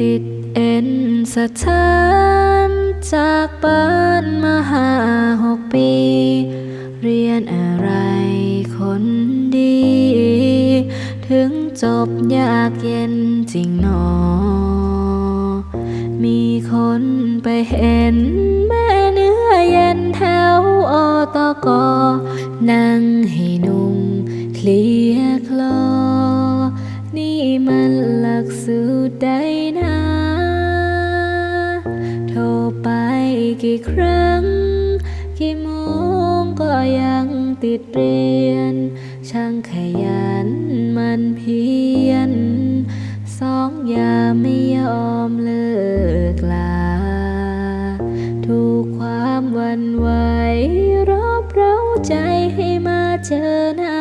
ติดเอ็นสถานจากบ้านมาหาหกปี เรียนอะไรคนดี ถึงจบยากเย็นจริงหนอ มีคนไปเห็นแม่เนื้อเย็นแถวอตกนั่งให้นุ่งเคลียคลอ นี่มัน สูตรใดนะโทรไปกี่ครั้ง กี่โมงก็ยังติดเรียน ช่างขยันมันเพียรสองอย่าไม่ยอมเลิกลา ถูกความวันไหวรอบเร้าใจให้มาเจอหน้า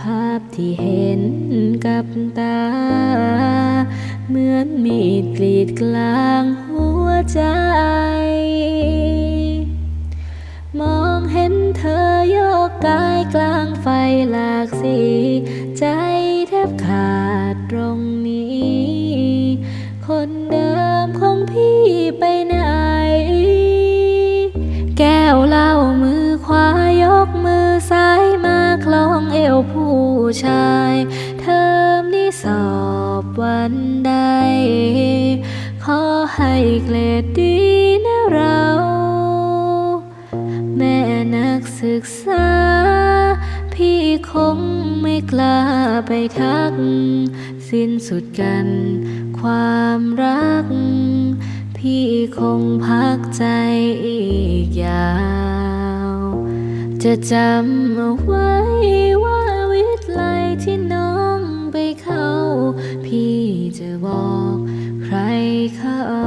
ภาพที่เห็น บตา เหมือนมีดกรีดกลางหัวใจ มองเห็นเธอโยกกายกลางไฟหลากสี ใจแทบขาดตรงนี้ คนเดิมของพี่ไปไหน แก้วเหล้ามือขวายกมือซ้ายมาคล้องเอวผู้ชายันใด ขอให้เกรดดีนะเรา แม่นักศึกษา พี่คงไม่กล้าไปทัก สิ้นสุดกันความรัก พี่คงพักใจอีกยาว จะจำเอาไว้ว่าวิทย์ไลที่น บอกใครเขา